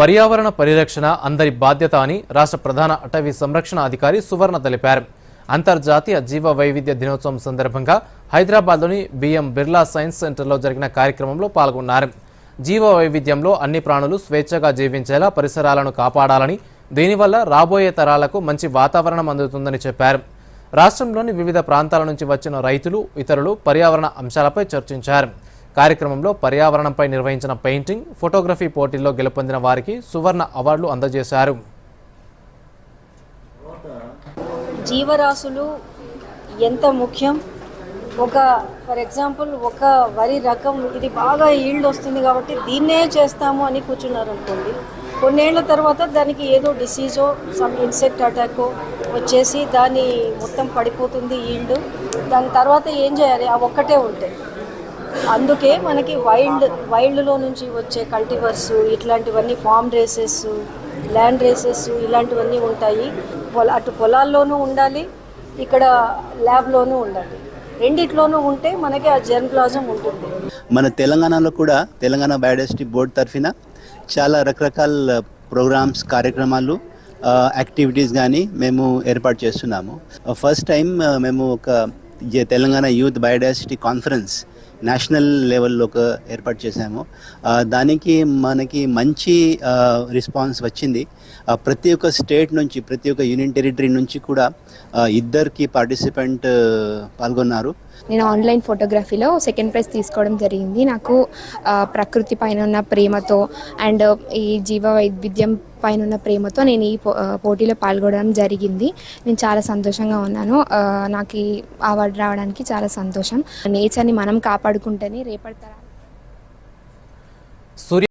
పర్యావరణ పరిరక్షణ అందరి బాధ్యత అని రాష్ట్ర ప్రధాన అటవీ సంరక్షణ అధికారి సువర్ణ తెలిపారు. అంతర్జాతీయ జీవ వైవిధ్య దినోత్సవం సందర్భంగా హైదరాబాద్లోని బిఎం బిర్లా సైన్స్ సెంటర్లో జరిగిన కార్యక్రమంలో పాల్గొన్నారు. జీవ వైవిధ్యంలో అన్ని ప్రాణులు స్వేచ్ఛగా జీవించేలా పరిసరాలను కాపాడాలని దీనివల్ల రాబోయే తరాలకు మంచి వాతావరణం అందుతుందని చెప్పారు. రాష్ట్రంలోని వివిధ ప్రాంతాల నుంచి వచ్చిన రైతులు ఇతరులు పర్యావరణ అంశాలపై చర్చించారు. కార్యక్రమంలో పర్యావరణంపై నిర్వహించిన పెయింటింగ్ ఫోటోగ్రఫీ పోటీల్లో గెలుపొందిన వారికి సువర్ణ అవార్డులు అందజేశారు. జీవరాశులు ఎంత ముఖ్యం? ఒక ఫర్ ఎగ్జాంపుల్ ఒక వరి రకం ఇది బాగా ఈల్డ్ వస్తుంది కాబట్టి దీన్నే చేస్తాము అని కూర్చున్నారు అనుకోండి కొన్నేళ్ళ తర్వాత దానికి ఏదో డిసీజో సమ్ ఇన్సెక్ట్ అటాకో వచ్చేసి దాని మొత్తం పడిపోతుంది ఈల్డ్ దాని తర్వాత ఏం చేయాలి? ఆ ఒక్కటే ఉంటాయి అందుకే మనకి వైల్డ్ వైల్డ్లో నుంచి వచ్చే కల్టివర్స్ ఇట్లాంటివన్నీ ఫామ్ రేసెస్ ల్యాండ్ రేసెస్ ఇలాంటివన్నీ ఉంటాయి. పొల అటు పొలాల్లోనూ ఉండాలి ఇక్కడ ల్యాబ్లోనూ ఉండాలి. రెండిట్లోనూ ఉంటే మనకి ఆ జెర్మ్ ప్లాజం ఉంటుంది. మన తెలంగాణలో కూడా తెలంగాణ బయోడైవర్సిటీ బోర్డు తరఫున చాలా రకరకాల ప్రోగ్రామ్స్ కార్యక్రమాలు యాక్టివిటీస్ కానీ మేము ఏర్పాటు చేస్తున్నాము. ఫస్ట్ టైం మేము ఒక Telangana youth biodiversity conference national లెవెల్లో ఒక ఏర్పాటు చేశాము. దానికి మనకి మంచి రెస్పాన్స్ వచ్చింది. ప్రతి ఒక్క స్టేట్ నుంచి ప్రతి ఒక్క యూనియన్ టెరిటరీ నుంచి కూడా ఇద్దరికి పార్టిసిపెంట్ పాల్గొన్నారు. నేను ఆన్లైన్ ఫోటోగ్రఫీలో సెకండ్ ప్రైజ్ తీసుకోవడం జరిగింది. నాకు ప్రకృతి పైన ఉన్న ప్రేమతో అండ్ ఈ జీవ వైవిధ్యం పైన ఉన్న ప్రేమతో నేను ఈ పో- పోటీలో పాల్గొనడం జరిగింది. నేను చాలా సంతోషంగా ఉన్నాను. నాకు ఈ అవార్డు రావడానికి చాలా సంతోషం. నేచర్ని మనం కాపాడుకుంటేనే రేపటి తరాలు సూర్య